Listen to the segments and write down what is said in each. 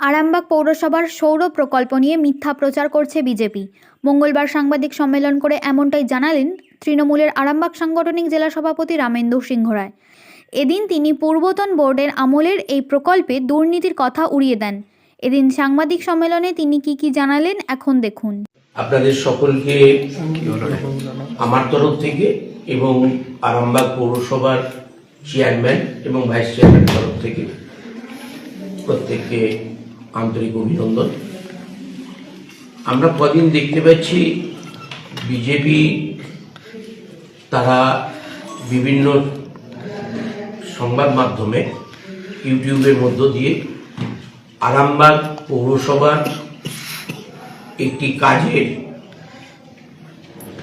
আরামবাগ পৌরসভার সৌর প্রকল্প নিয়ে মিথ্যা প্রচার করছে বিজেপি। মঙ্গলবার সাংবাদিক সম্মেলন করে এমনটাই জানালেন তৃণমূলের আরামবাগ সাংগঠনিক জেলা সভাপতি রামেন্দু সিংহ রায় এদিন তিনি পূর্বতন বোর্ডের আমলের এই প্রকল্পে দুর্নীতির কথা উড়িয়ে দেন। এদিন সাংবাদিক সম্মেলনে তিনি কি কি জানালেন এখন দেখুন। আপনাদের সকলকে আমার তরফ থেকে এবং আরামবাগ পৌরসভার চেয়ারম্যান এবং ভাইস চেয়ারম্যান তরফ থেকে প্রত্যেককে আন্তরিক অভিনন্দন। আমরা কদিন দেখতে পাচ্ছি বিজেপি তারা বিভিন্ন সংবাদ মাধ্যমে ইউটিউবের মধ্য দিয়ে আরামবাগ পৌরসভার একটি কাজের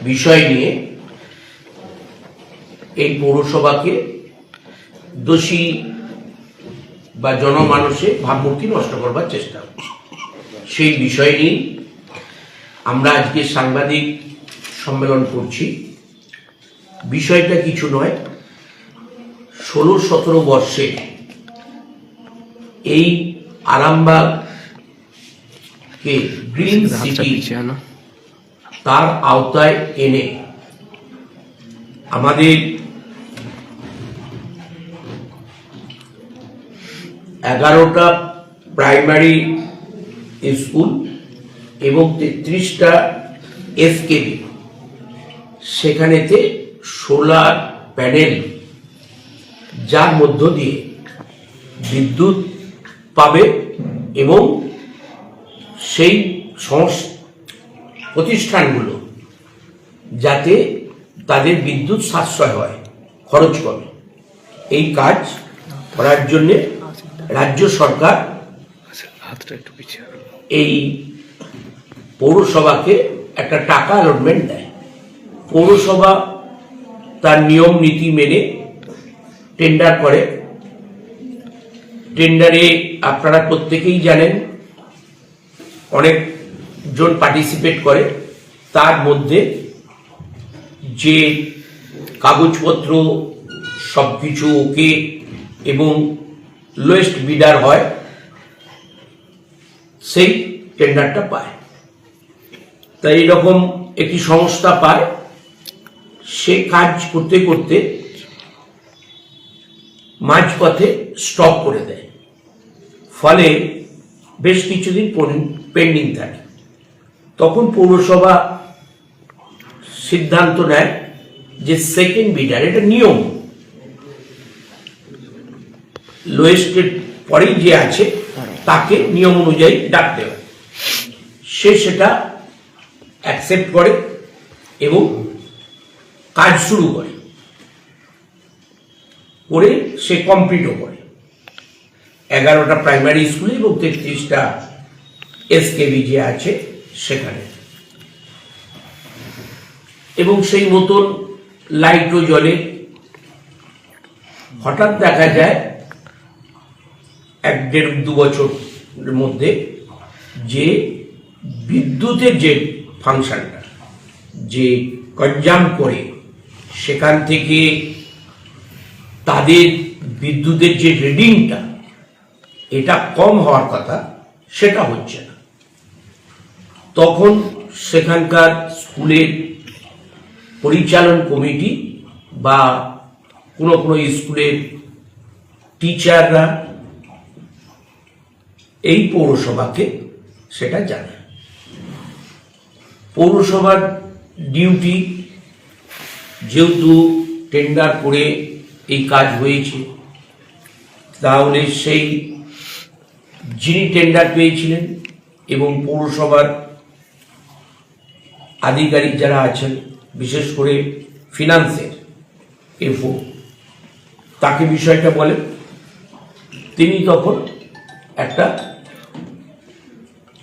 বিষয় নিয়ে এই পৌরসভাকে দোষী বা জনমানসে ভাবমূর্তি নষ্ট করবার চেষ্টা। সেই বিষয় নিয়ে আমরা আজকে সাংবাদিক সম্মেলন করছি। বিষয়টা কিছু নয় ষোলো সতেরো বর্ষে এই আরামবাগ কে গ্রিন সিটি তার আওতায় এনে আমাদের এগারোটা প্রাইমারি স্কুল এবং তেত্রিশটা এসকেবি সেখানেতে সোলার প্যানেল যার মধ্য দিয়ে বিদ্যুৎ পাবে এবং সেই প্রতিষ্ঠানগুলো যাতে তাদের বিদ্যুৎ সাশ্রয় হয়, খরচ কমে। এই কাজ করার জন্য রাজ্য সরকার রাখো। এই পৌরসভাকে একটা টাকা অ্যালটমেন্ট দেয়। পৌরসভা তার নিয়ম নীতি মেনে টেন্ডার করে। টেন্ডারে আপনারা প্রত্যেকেই জানেন অনেকজন পার্টিসিপেট করে। তার মধ্যে যে কাগজপত্র সব কিছু ওকে এবং লোয়েস্ট বিডার হয়, সেই টেন্ডারটা পায়। তাই এরকম একটি সংস্থা পায়, সে কাজ করতে করতে মাঝপথে স্টপ করে দেয়। ফলে বেশ কিছুদিন পেন্ডিং থাকে। তখন পৌরসভা সিদ্ধান্ত নেয় যে সেকেন্ড বিডার এটা নিয়ম। লোয়েস্টের পরেই যে আছে, তাকে নিয়ম অনুযায়ী ডাকতে হয় সে সেটা অ্যাকসেপ্ট করে এবং কাজ শুরু করে। করে সে কমপ্লিটও করে। এগারোটা প্রাইমারি স্কুলে এবং তেত্রিশটা এসকেবি যে আছে, সেখানে। এবং সেই মতন লাইটও জ্বলে। হঠাৎ দেখা যায় এক দেড় দু বছরের মধ্যে যে বিদ্যুতের যে ফাংশনটা, যে কনজাম করে সেখান থেকে তাদের বিদ্যুতের যে রিডিংটা, এটা কম হওয়ার কথা, সেটা হচ্ছে না। তখন সেখানকার স্কুলের পরিচালন কমিটি বা কোনো কোনো স্কুলের টিচাররা এই পৌরসভাকে সেটা জানায় পৌরসভার ডিউটি যেহেতু টেন্ডার করে এই কাজ হয়েছে, তাহলে সেই যিনি টেন্ডার পেয়েছিলেন এবং পৌরসভার আধিকারিক যারা আছেন, বিশেষ করে ফিনান্সের এফও, তাকে বিষয়টা বলেন। তিনি তখন একটা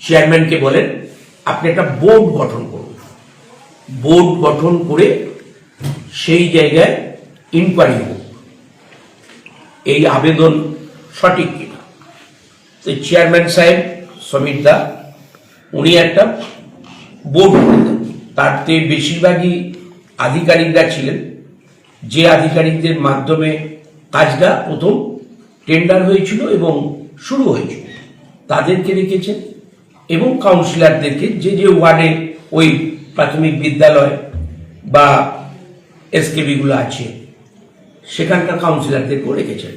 চেয়ারম্যানকে বলেন, আপনি একটা বোর্ড গঠন করুন। বোর্ড গঠন করে সেই জায়গায় ইনকোয়ারি হোক এই আবেদন সঠিক কিনা? তো চেয়ারম্যান সাহেব, সমীর দা, উনি একটা বোর্ড করে দেন তাতে বেশিরভাগই আধিকারিকরা ছিলেন। যে আধিকারিকদের মাধ্যমে কাজটা প্রথম টেন্ডার হয়েছিল এবং শুরু হয়েছিল। তাদেরকে রেখেছেন। এবং কাউন্সিলরদেরকে যে যে ওয়ার্ডে ওই প্রাথমিক বিদ্যালয় বা এসকেবিগুলো আছে, সেখানকার কাউন্সিলরদেরকেও রেখেছেন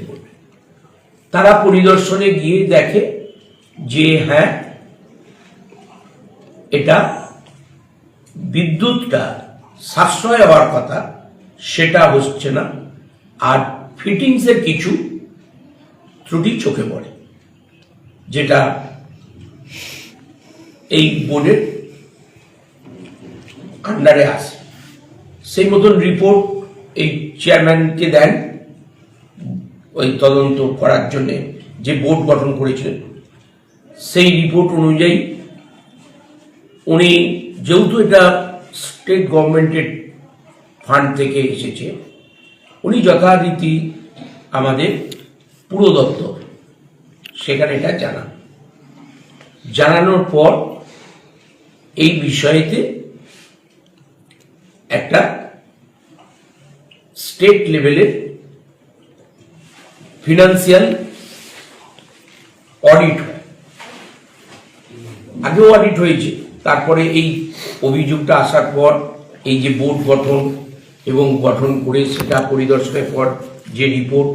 তারা পরিদর্শনে গিয়ে দেখে যে হ্যাঁ এটা বিদ্যুৎটা সাশ্রয় হওয়ার কথা, সেটা হচ্ছে না, আর ফিটিংসের কিছু ত্রুটি চোখে পড়ে, যেটা এই বোর্ডের আন্ডারে আসে সেই মতন রিপোর্ট এই চেয়ারম্যানকে দেন, ওই তদন্ত করার জন্য যে বোর্ড গঠন করেছিলেন, সেই রিপোর্ট অনুযায়ী উনি যেহেতু এটা স্টেট গভর্নমেন্টের ফান্ড থেকে এসেছে, উনি যথারীতি আমাদের পুরো দপ্তর সেখানে এটা জানান। জানানোর পর এই বিষয়েতে একটা স্টেট লেভেলের ফিনান্সিয়াল অডিট হয়। আগেও অডিট হয়েছে, তারপরে এই অভিযোগটা আসার পর এই যে বোর্ড গঠন এবং গঠন করে সেটা পরিদর্শনের পর যে রিপোর্ট,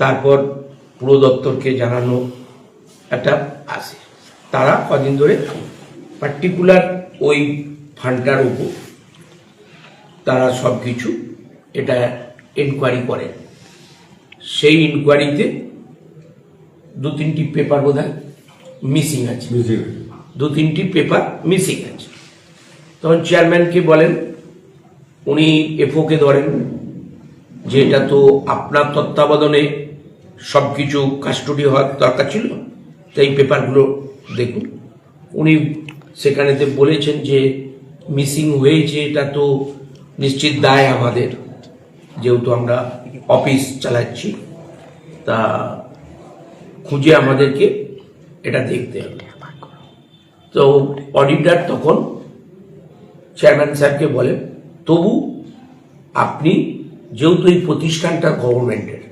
তারপর পুরো দপ্তরকে জানানো একটা আসে তারা কদিন ধরে পার্টিকুলার ওই ফান্ডটার উপর তারা সব কিছু এটা এনকোয়ারি করেন সেই ইনকোয়ারিতে দু তিনটি পেপার বোধ হয় মিসিং আছে। দু তিনটি পেপার মিসিং আছে। তখন চেয়ারম্যানকে বলেন উনি এফওকে ধরেন যে এটা তো আপনার তত্ত্বাবধানে সব কিছু কাস্টডি হওয়ার দরকার ছিল তাই পেপারগুলো দেখুন। উনি সেখানেতে বলেছেন যে মিসিং হয়েছে এটা তো নিশ্চিত দায় আমাদের, যেহেতু আমরা অফিস চালাচ্ছি। তা খুঁজে আমাদেরকে এটা দেখতে হবে। তো অডিটার তখন চেয়ারম্যান স্যারকে বলেন, তবু আপনি যেহেতু এই প্রতিষ্ঠানটা গভর্নমেন্টের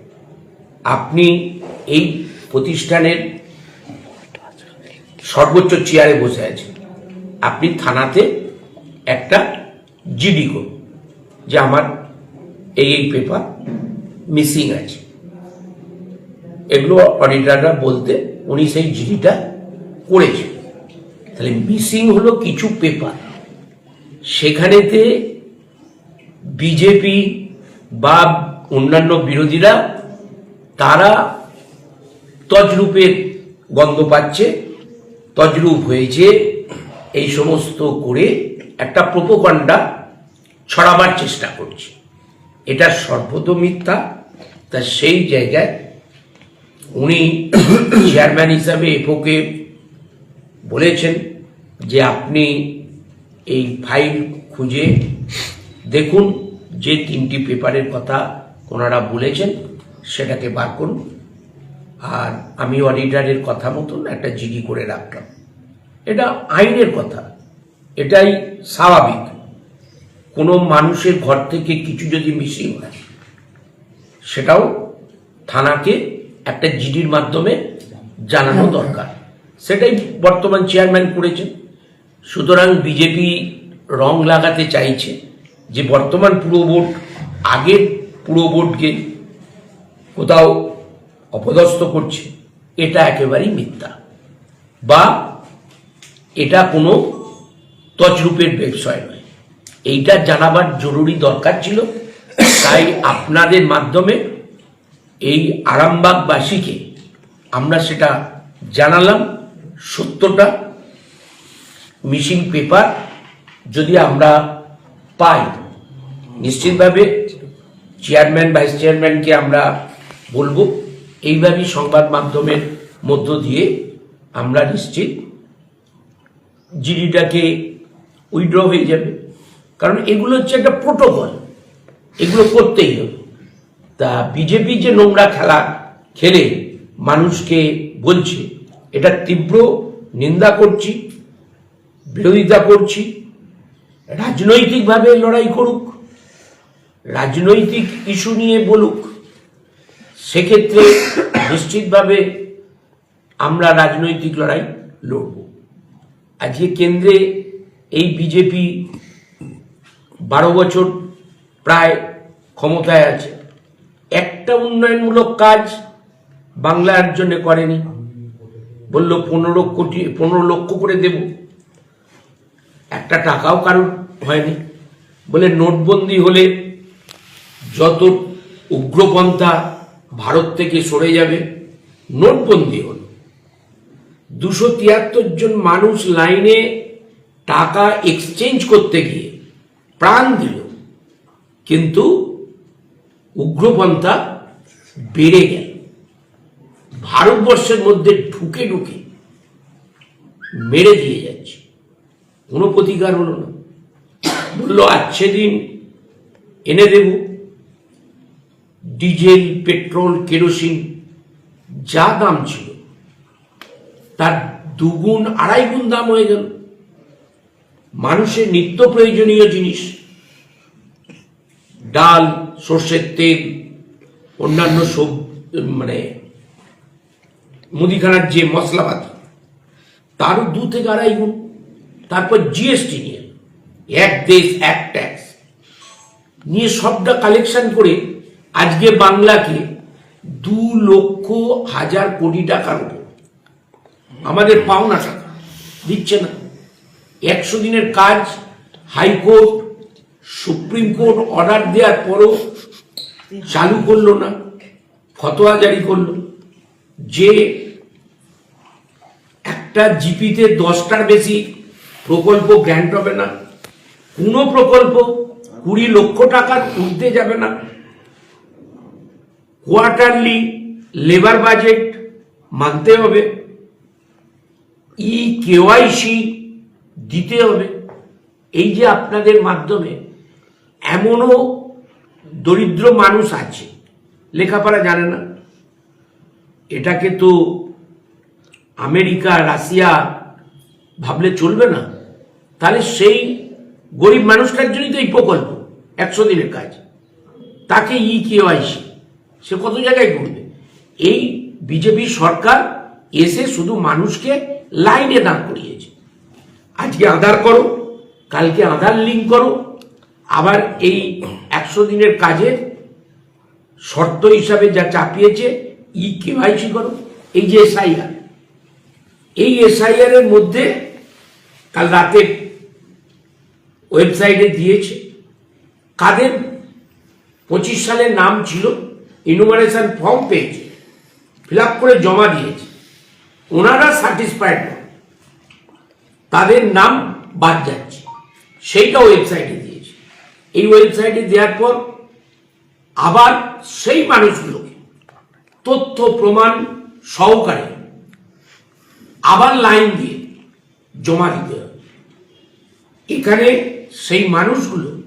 আপনি এই প্রতিষ্ঠানের সর্বোচ্চ চেয়ারে বসে আছেন। আপনি থানাতে একটা জিডি করুন যে আমার এই এই পেপার মিসিং আছে। এগুলো অডিটাররা বলতে উনি সেই জিডিটা করেছে। তাহলে মিসিং হলো কিছু পেপার সেখানেতে বিজেপি বা অন্যান্য বিরোধীরা, তারা তজরূপের গন্ধ পাচ্ছে, তজরূপ হয়েছে এই সমস্ত করে একটা প্রোপোকাণ্ডা ছড়াবার চেষ্টা করছে। এটা সর্বত মিথ্যা। তা সেই জায়গায় উনি চেয়ারম্যান হিসাবে এফোকে বলেছেন যে আপনি এই ফাইল খুঁজে দেখুন, যে তিনটি পেপারের কথা ওনারা বলেছেন সেটাকে বার করুন। আর আমি অডিটারের কথা মতন একটা জিডি করে রাখলাম। এটা আইনের কথা। এটাই স্বাভাবিক। কোনো মানুষের ঘর থেকে কিছু যদি মিসিং হয় সেটাও থানাকে একটা জিডির মাধ্যমে জানানো দরকার। সেটাই বর্তমান চেয়ারম্যান করেছেন। সুতরাং বিজেপি রং লাগাতে চাইছে যে বর্তমান পুরো বোর্ড আগের পুরো বোর্ডকে কোথাও অপদস্থ করছে এটা একেবারেই মিথ্যা। বা এটা কোনো তজরূপের বিষয় নয়। এইটা জানাবার জরুরি দরকার ছিল। তাই আপনাদের মাধ্যমে এই আরামবাগবাসীকে আমরা সেটা জানালাম। সত্যটা মিসিং পেপার যদি আমরা পাই, নিশ্চিতভাবে চেয়ারম্যান, ভাইস চেয়ারম্যানকে আমরা বলব। এইভাবেই সংবাদ মাধ্যমের মধ্য দিয়ে আমরা নিশ্চিত জিডিটাকে উইড্র হয়ে যাবে। কারণ এগুলো হচ্ছে একটা প্রোটোকল। এগুলো করতেই হবে। তা বিজেপি যে নোংরা খেলা খেলে মানুষকে বলছে, এটা তীব্র নিন্দা করছি, বিরোধিতা করছি, রাজনৈতিকভাবে লড়াই করুক, রাজনৈতিক ইস্যু নিয়ে বলুক, সেক্ষেত্রে নিশ্চিতভাবে আমরা রাজনৈতিক লড়াই লড়ব। আজকে কেন্দ্রে এই বিজেপি বারো বছর প্রায় ক্ষমতায় আছে। একটা উন্নয়নমূলক কাজ বাংলার জন্য করেনি। বলল পনেরো কোটি, পনেরো লক্ষ করে দেব। একটা টাকাও কারোর হয়নি। বলে নোটবন্দি হলে যত উগ্রপন্থা ভারত থেকে সরে যাবে, নোটবন্দি হল। দুশো তিয়াত্তর জন মানুষ লাইনে টাকা এক্সচেঞ্জ করতে গিয়ে প্রাণ দিল। কিন্তু উগ্রপন্থা বেড়ে গেল। ভারতবর্ষের মধ্যে ঢুকে ঢুকে মেরে দিয়ে যাচ্ছে। কোনো প্রতিকার হলো না। বলল আচ্ছে দিন এনে দেব। ডিজেল, পেট্রোল, কেরোসিন, যা দাম ছিল তার দুগুণ, আড়াই গুণ দাম হয়ে গেল। মানুষের নিত্য প্রয়োজনীয় জিনিস, ডাল, সর্ষের তেল, অন্যান্য সব মানে মুদিখানার যে মশলাপাতি, তারও দু থেকে আড়াই গুণ। তারপর জিএসটি নিয়ে, এক দেশ, এক ট্যাক্স নিয়ে সবটা কালেকশন করে আজকে বাংলাকে দু লক্ষ হাজার কোটি টাকার আমাদের পাওনা টাকা দিচ্ছে না। একশো দিনের কাজ, হাইকোর্ট, সুপ্রিম কোর্ট অর্ডার দেওয়ার পরও চালু করল না, ফতোয়া জারি করল। যে একটা জিপিতে দশটার বেশি প্রকল্প গ্র্যান্ট হবে না, কোনো প্রকল্প কুড়ি লক্ষ টাকার উঠতে যাবে না। কোয়ার্টারলি লেবার বাজেট মানতে হবে। ই কেওয়াইসি দিতে হবে। এই যে আপনাদের মাধ্যমে এমনও দরিদ্র মানুষ আছে, লেখাপড়া জানে না। এটাকে তো আমেরিকা, রাশিয়া ভাবলে চলবে না। তাহলে সেই গরিব মানুষটার জন্যই তো এই প্রকল্প, একশো দিনের কাজ। তাকে ই কেওয়াইসি, সে কত জায়গায় করবে এই বিজেপি সরকার এসে শুধু মানুষকে লাইনে দাঁড় করিয়েছে। আজকে আধার করো, কালকে আধার লিঙ্ক করো। আবার এই একশো দিনের কাজের শর্ত হিসাবে যা চাপিয়েছে ই কেওয়াইসি করো। এই যে এসআইআর এই এসআইআর এর মধ্যে কাল রাতে ওয়েবসাইটে দিয়েছে, কাদের পঁচিশ সালের নাম ছিল ইনুমারেশন ফর্ম পেয়েছে ফিল করে জমা দিয়েছে। ওনারা স্যাটিসফাইড নন। তাদের নাম বাদ যাচ্ছে। সেইটা ওয়েবসাইটে দিয়েছে। এই ওয়েবসাইটে দেওয়ার পর আবার সেই মানুষগুলোকে তথ্য, প্রমাণ সহকারে আবার লাইন দিয়ে জমা দিতে হবে। এখানে সেই মানুষগুলো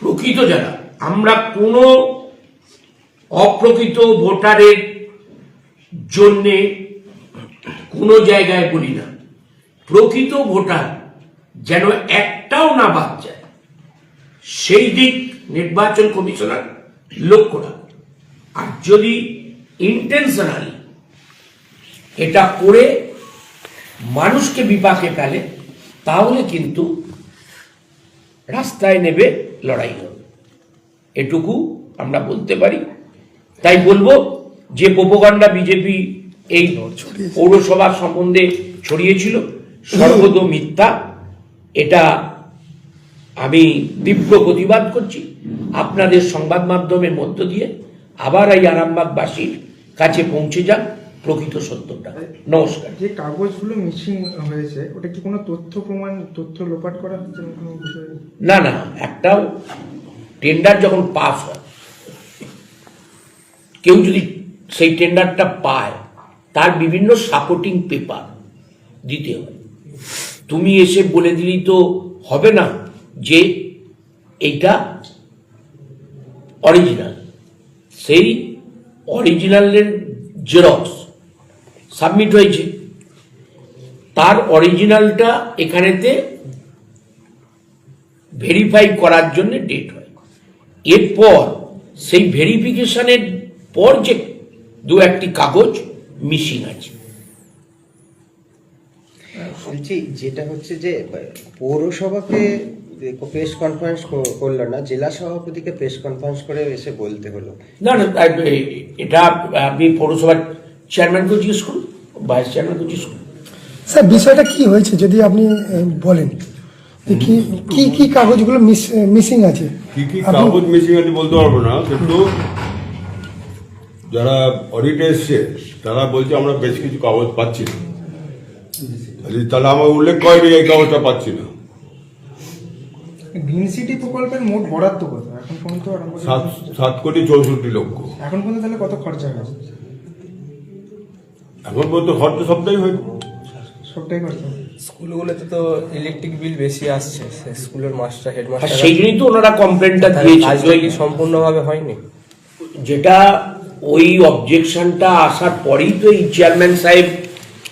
প্রকৃত যারা, আমরা কোনো অপ্রকৃত ভোটারের জন্যে কোনো জায়গায় বলি না। প্রকৃত ভোটার যেন একটাও না বাদ যায়। সেই দিক নির্বাচন কমিশনার লক্ষ্য রাখে আর যদি ইন্টেনশনালি এটা করে মানুষকে বিপাকে ফেলে, তাহলে কিন্তু রাস্তায় নেবে লড়াই হবে। এটুকু আমরা বলতে পারি। তাই বলব যে প্রোপগান্ডা বিজেপি এই পৌরসভা সম্বন্ধে ছড়িয়েছিল সর্বদ মিথ্যা। এটা আমি তীব্র প্রতিবাদ করছি। আপনাদের সংবাদ মাধ্যমের মধ্য দিয়ে আবার এই আরামবাগবাসীর কাছে পৌঁছে যান প্রকৃত সত্যটা। নমস্কার। যে কাগজগুলো মিসিং হয়েছে ওটা কি কোনো তথ্য প্রমাণ তথ্য লোপাট করা হচ্ছে না কোনো বিষয়ে? না না একটাও টেন্ডার যখন পাস হয় কেউ যদি সেই টেন্ডারটা পায়, তার বিভিন্ন সাপোর্টিং পেপার দিতে হয়। তুমি এসে বলে দিলেই তো হবে না যে এইটা অরিজিনাল সেই অরিজিনালের জেরক্স সাবমিট হয়েছে। তার অরিজিনালটা এখানেতে ভেরিফাই করার জন্য ডেট হয়। এরপর সেই ভেরিফিকেশনের পর যে দু একটি কাগজ মিসিং আছে। বলছি যেটা হচ্ছে যে পৌরসভাকে প্রেস কনফারেন্স করল না জেলা সভাপতিকে প্রেস কনফারেন্স করে এসে বলতে হলো। না না এটা আপনি পৌরসভার চেয়ারম্যানকেও জিজ্ঞেস করুন ভাইস চেয়ারম্যানকেও জিজ্ঞেস করুন। স্যার বিষয়টা কি হয়েছে যদি আপনি বলেন। কি কি কি কাগজগুলো মিসিং আছে? কি কি কাগজ মিসিং আছে বলতে পারব না কিন্তু যারা অডিটে এসছে তারা বলছে আমরা বেশ কিছু কাগজ পাচ্ছি না। তাহলে আমার উল্লেখ করেনি এই কাগজটা পাচ্ছি না। গ্রিন সিটি প্রকল্পের মোট বরাদ্দ কত? এখন পর্যন্ত আরম্ভ সাত সাত কোটি চৌষট্টি লক্ষ। এখন পর্যন্ত তাহলে কত খরচা হয়েছে? এখন পর্যন্ত খরচ সবটাই হয়নি সবটাই খরচা স্কুলগুলোতে তো ইলেকট্রিক বিল বেশি আসছে। সে স্কুলের মাস্টার হেডমাস্টার সেই জন্যই তো ওনারা কমপ্লেনটা দিয়েছে। সম্পূর্ণভাবে হয়নি? যেটা ওই অবজেকশনটা আসার পরেই তো এই চেয়ারম্যান সাহেব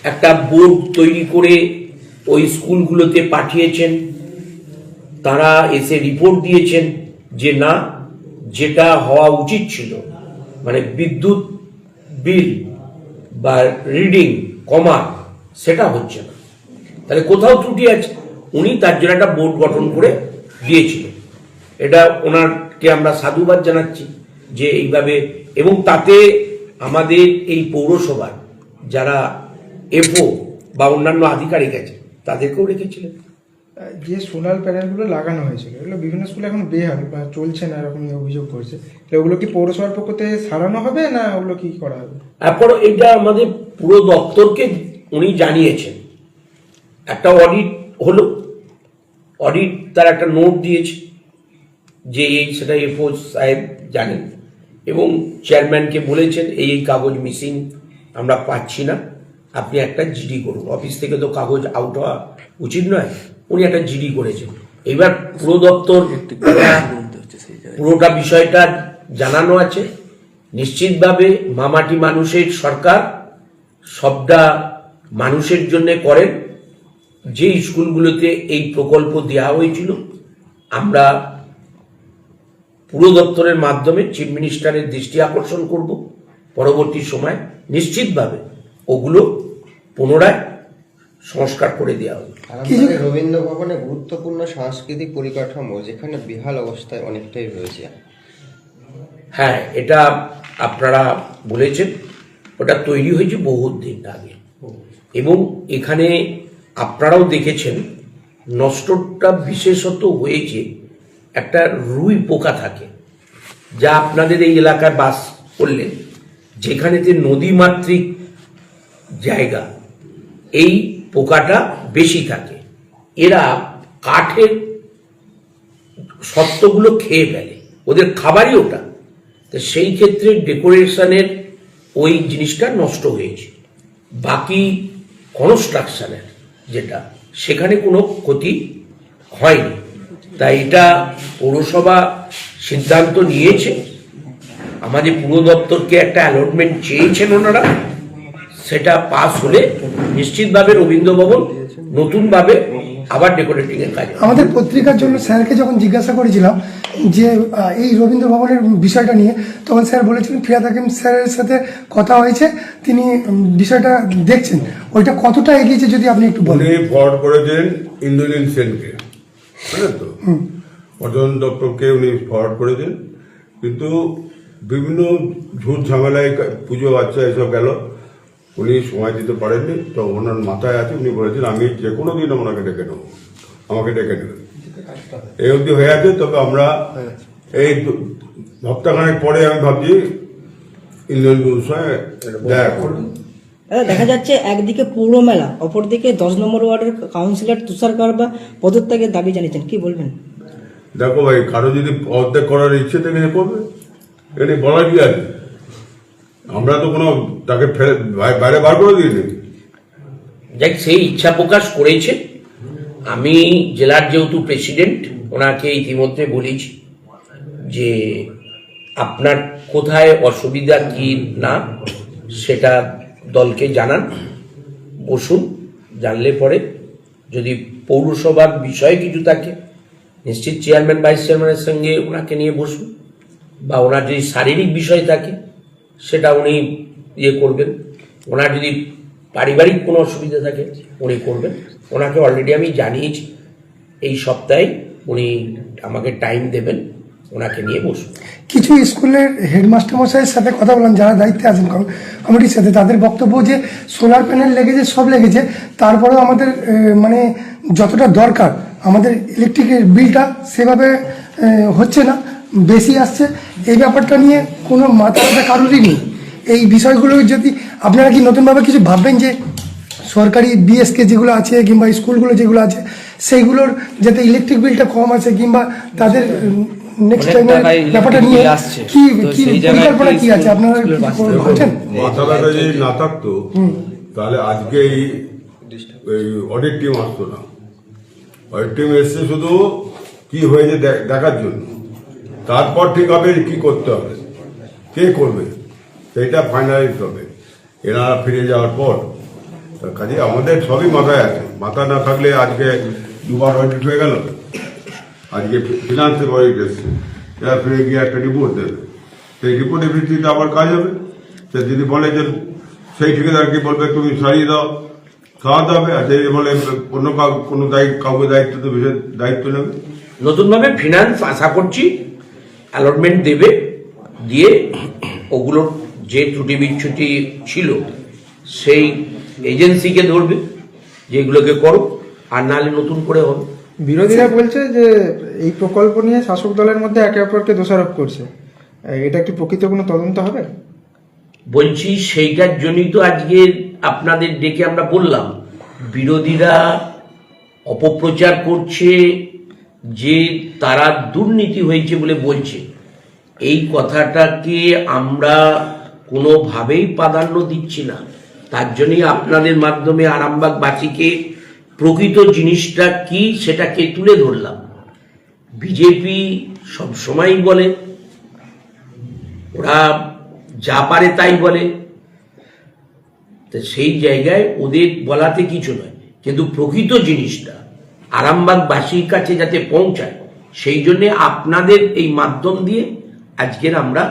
একটা বোর্ড তৈরি করে ওই স্কুলগুলোতে পাঠিয়েছেন। তারা এসে রিপোর্ট দিয়েছেন যে না, যেটা হওয়া উচিত ছিল। মানে বিদ্যুৎ বিল বা রিডিং কমা সেটা হচ্ছে না। তাহলে কোথাও ত্রুটি আছে। উনি তার জন্য একটা বোর্ড গঠন করে দিয়েছিলেন। এটা ওনারকে আমরা সাধুবাদ জানাচ্ছি। যে এইভাবে এবং তাতে আমাদের এই পৌরসভার যারা এফও বা অন্যান্য আধিকারিক আছে তাদেরকেও রেখেছিলেন। যে সোলার প্যানেলগুলো লাগানো হয়েছিল এগুলো বিভিন্ন স্কুলে এখন বেহাল বা চলছে না এরকম অভিযোগ করছে। ওগুলো কি পৌরসভার পক্ষ থেকে সারানো হবে না ওগুলো কি করা হবে? তারপর এটা আমাদের পুরো দপ্তরকে উনি জানিয়েছেন। একটা অডিট হলো অডিট তার একটা নোট দিয়েছে যে এই সেটা এফও সাহেব জানেন। এবং চেয়ারম্যানকে বলেছেন এই এই কাগজ মিসিং আমরা পাচ্ছি না। আপনি একটা জিডি করুন। অফিস থেকে তো কাগজ আউট হওয়া উচিত নয় উনি একটা জিডি করেছেন। এবার পুরো দপ্তর পুরোটা বিষয়টা জানানো আছে। নিশ্চিতভাবে মামাটি মানুষের সরকার সবটা মানুষের জন্য করেন। যে স্কুলগুলোতে এই প্রকল্প দেওয়া হয়েছিল আমরা পুরো দপ্তরের মাধ্যমে চিফ মিনিস্টারের দৃষ্টি আকর্ষণ করব। পরবর্তী সময় নিশ্চিতভাবে ওগুলো পুনরায় সংস্কার করে দেওয়া হবে। রবীন্দ্র ভবনে গুরুত্বপূর্ণ সাংস্কৃতিক পরিকাঠামো যেখানে বিহাল অবস্থায় অনেকটাই রয়েছে। হ্যাঁ এটা আপনারা বলেছেন ওটা তৈরি হয়েছে বহুত দিন আগে। এবং এখানে আপনারাও দেখেছেন নষ্টটা বিশেষত হয়েছে একটা রুই পোকা থাকে, যা আপনাদের এই এলাকায় বাস করলেন যেখানেতে নদীমাতৃক জায়গা, এই পোকাটা বেশি থাকে। এরা কাঠের সত্ত্বগুলো খেয়ে ফেলে, ওদের খাবারই ওটা। তো সেই ক্ষেত্রে ডেকোরেশনের ওই জিনিসটা নষ্ট হয়েছে। বাকি কনস্ট্রাকশনের যেটা, সেখানে কোনো ক্ষতি হয়নি। তাই এটা পৌরসভা সিদ্ধান্ত নিয়েছে। আমাদের পুরো দপ্তরকে একটা অ্যালটমেন্ট চেয়েছেন ওনারা। সেটা পাস হলে নিশ্চিতভাবে রবীন্দ্র ভবন নতুনভাবে আবার ডেকোরেটিং এর কাজ আমাদের পত্রিকার জন্য স্যারকে যখন জিজ্ঞাসা করেছিলাম যে এই রবীন্দ্র ভবনের বিষয়টা নিয়ে তখন স্যার বলেছিলেন ফিরাদ হাকিম স্যারের সাথে কথা হয়েছে তিনি বিষয়টা দেখছেন। ওইটা কতটা এগিয়েছে যদি আপনি একটু বলেন। ফরওয়ার্ড করেছেন ইন্দ্রনীল সেনকে। বুঝলেন তো? পর্যটন দপ্তরকে উনি ফরওয়ার্ড করেছেন। কিন্তু বিভিন্ন ঝুট ঝামেলায় পুজো বাচ্চা এসব গেল। উনি সময় দিতে পারেননি। তো ওনার মাথায় আছে উনি বলেছেন আমি যে কোনো দিন ওনাকে ডেকে নেব। আমাকে ডেকে নেবেন। এই অবধি হয়ে আছে তবে আমরা এই সপ্তাহখানেক পরে আমি ভাবছি ইন্দ্রনীল সঙ্গে দেখা করব। দাদা দেখা যাচ্ছে একদিকে পৌর মেলা অপরদিকে দশ নম্বর ওয়ার্ডের কাউন্সিলর তুষার কারবা পদত্যাগের দাবি জানিয়েছেন। কি বলবেন? দেখো ভাই কারও যদি অর্ধেক করার ইচ্ছে থেকে করবে। এটা বলা কি আছে? আমরা তো কোনো তাকে ফেলে বাইরে বার করে দিইনি যাই সেই ইচ্ছা প্রকাশ করেছে। আমি জেলার যেহেতু প্রেসিডেন্ট ওনাকে ইতিমধ্যে বলেছি যে আপনার কোথায় অসুবিধা কি না সেটা দলকে জানান, বসুন, জানলে পরে যদি পৌরসভার বিষয়ে কিছু থাকে, নিশ্চিত চেয়ারম্যান, ভাইস চেয়ারম্যানের সঙ্গে ওনাকে নিয়ে বসুন, বা ওনার যদি শারীরিক বিষয় থাকে, সেটা উনি ইয়ে করবেন। ওনার যদি পারিবারিক কোনো অসুবিধা থাকে, উনি করবেন। ওনাকে অলরেডি আমি জানিয়েছি, এই সপ্তাহে উনি আমাকে টাইম দেবেন। ওনাকে নিয়ে বসুন। কিছু স্কুলের হেডমাস্টার মশাইয়ের সাথে কথা বললাম, যারা দায়িত্বে আছেন কমিটির সাথে, তাদের বক্তব্য যে সোলার প্যানেল লেগেছে, সব লেগেছে, তারপরেও আমাদের মানে যতটা দরকার, আমাদের ইলেকট্রিকের বিলটা সেভাবে হচ্ছে না, বেশি আসছে। এই ব্যাপারটা নিয়ে কোনো মাথা ব্যথা কারোরই নেই। এই বিষয়গুলো যদি আপনারা কি নতুনভাবে কিছু ভাববেন যে সরকারি বিএসকে যেগুলো আছে, কিংবা স্কুলগুলো যেগুলো আছে, সেইগুলোর যাতে ইলেকট্রিক বিলটা কম আছে কিংবা তাদের নেক্সট টাইমের ব্যাপারটা নিয়ে আসছে। কি কি পরিকল্পনা কি কি আছে? আপনারা ভাবছেন ব্যথা যদি না থাকতো তাহলে আজকে এই অডিট টিম আসতো না। অডিট টিম এসছে শুধু কি হয়েছে দেখার জন্য। তারপর ঠিক হবে কি করতে হবে। কে করবে? সেটা ফাইনালাইজ হবে। এনারা ফিরে যাওয়ার পর। কাজে আমাদের সবই মাথায় আছে। মাথা না থাকলে আজকে দুবার অডিট হয়ে গেল। আজকে ফিনান্সের এসছে এরা ফিরে গিয়ে একটা রিপোর্ট দেবে। সেই রিপোর্টের ভিত্তিতে আবার কাজ হবে। সে যদি বলে যে সেই ঠিকাদারকে বলবে, তুমি সারিয়ে দাও, খাওয়াতে হবে। আর যদি বলে, অন্য কোনো দায়িত্ব কাউকে দায়িত্ব দেবে, সে দায়িত্ব নেবে। নতুনভাবে ফিনান্স আশা করছি অ্যালটমেন্ট দেবে, দিয়ে ওগুলোর যে ত্রুটি বিচ্ছুটি ছিল, সেই এজেন্সিকে ধরবে যেগুলোকে করো, আর নাহলে নতুন করে হবে। বিরোধীরা বলছে যে এই প্রকল্প নিয়ে শাসক দলের মধ্যে একে অপরকে দোষারোপ করছে। এটা কি প্রকৃত কোনো তদন্ত হবে? বলছি, সেইটার জন্যই তো আজকে আপনাদের ডেকে আমরা বললাম। বিরোধীরা অপপ্রচার করছে, যে তারা দুর্নীতি হয়েছে বলে বলছে। এই কথাটাকে আমরা কোনোভাবেই প্রাধান্য দিচ্ছি না। তার জন্যই আপনাদের মাধ্যমে আরামবাগবাসীকে প্রকৃত জিনিসটা কি সেটাকে তুলে ধরলাম। বিজেপি সবসময়ই বলে, ওরা যা পারে তাই বলে। তো সেই জায়গায় ওদের বলাতে কিছু নয়, কিন্তু প্রকৃত জিনিসটা আরামবাগবাসীর কাছে যাতে পৌঁছায়, সেই জন্যে আপনাদের এই মাধ্যম দিয়ে আজকের আমরা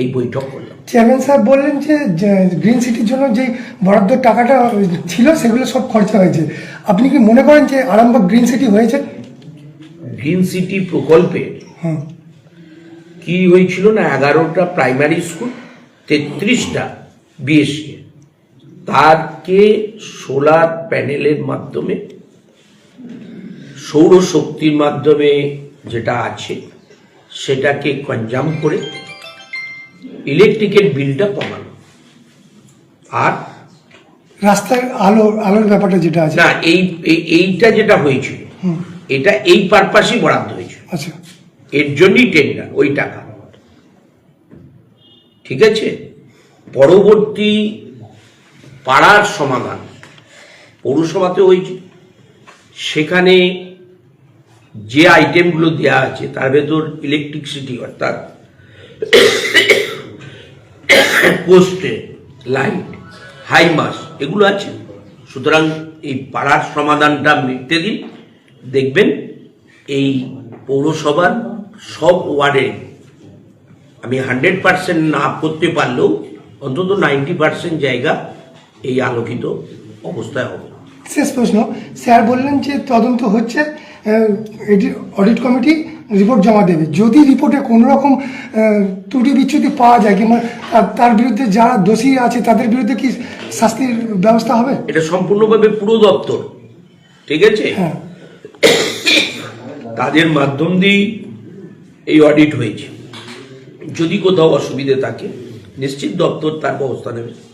এই বৈঠক করলাম। চেয়ারম্যান সাহেব বললেন যে গ্রিন সিটির জন্য যে বরাদ্দ টাকাটা ছিল সেগুলো সব খরচা হয়েছে। আপনি কি মনে করেন যে আরামবাগ গ্রিন সিটি হয়েছে? গ্রিন সিটি প্রকল্পে হুম কি হয়েছিল না এগারোটা প্রাইমারি স্কুল তেত্রিশটা বিএসকে। তারকে সোলার প্যানেলের মাধ্যমে সৌরশক্তির মাধ্যমে যেটা আছে সেটাকে কনজাম করে ইলেকট্রিকের বিলটা কমানো। আর রাস্তার আলো আলোর ব্যাপারটা যেটা আছে। না এই এই- এইটা যেটা হয়েছিল এটা এই পারপাসই বরাদ্দ হয়েছিল। আচ্ছা। এর জন্যই টেন্ডার ওই টাকা। ঠিক আছে? পরবর্তী পাড়ার সমাধান পৌরসভাতে হয়েছে। সেখানে যে আইটেমগুলো দেওয়া আছে তার ভেতর ইলেকট্রিসিটি অর্থাৎ পোস্টে লাইট হাইমাস এগুলো আছে। সুতরাং এই পাড়ার সমাধানটা মিটতে দিন। দেখবেন এই পৌরসভার সব ওয়ার্ডে, আমি হান্ড্রেড পার্সেন্ট না করতে পারলেও অন্তত নাইনটি পার্সেন্ট জায়গা এই আলোকিত অবস্থায় হবে। শেষ প্রশ্ন, স্যার বললেন যে তদন্ত হচ্ছে অডিট কমিটি রিপোর্ট জমা দেবে। যদি রিপোর্টে কোনো রকম ত্রুটি বিচ্যুতি পাওয়া যায় কিংবা তার- তার বিরুদ্ধে যারা দোষী আছে তাদের বিরুদ্ধে কি শাস্তির ব্যবস্থা হবে? এটা সম্পূর্ণভাবে পুরো দপ্তর। ঠিক আছে? হ্যাঁ। তাদের মাধ্যম দিয়েই এই অডিট হয়েছে। যদি কোথাও অসুবিধে থাকে নিশ্চিত দপ্তর তার ব্যবস্থা নেবে।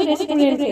রেস্টুরেন্টে